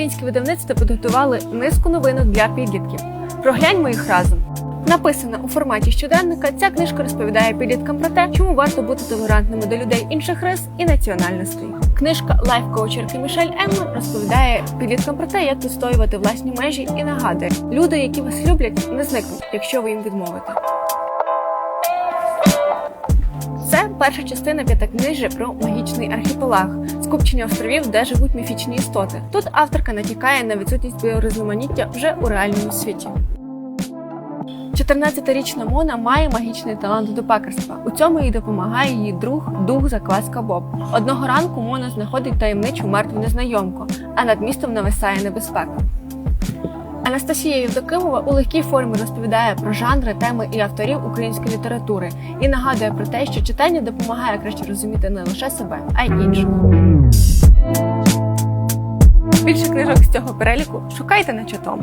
українські видавництва підготували низку новинок для підлітків. Прогляньмо їх разом. Написана у форматі щоденника, ця книжка розповідає підліткам про те, чому варто бути толерантними до людей інших рис і національностей. Книжка лайф-коучерки Мішель Еммон розповідає підліткам про те, як відстоювати власні межі і нагадує, люди, які вас люблять, не зникнуть, якщо ви їм відмовите. Це перша частина п'ятикнижжя про магічний архіпелаг, скупчення островів, де живуть міфічні істоти. Тут авторка натякає на відсутність біорізноманіття вже у реальному світі. 14-річна Мона має магічний талант до пекарства. У цьому їй допомагає її друг дух закваска Боб. Одного ранку Мона знаходить таємничу мертву незнайомку, а над містом нависає небезпека. Анастасія Євдокимова у легкій формі розповідає про жанри, теми і авторів української літератури і нагадує про те, що читання допомагає краще розуміти не лише себе, а й інших. Більше книжок з цього переліку шукайте на читому.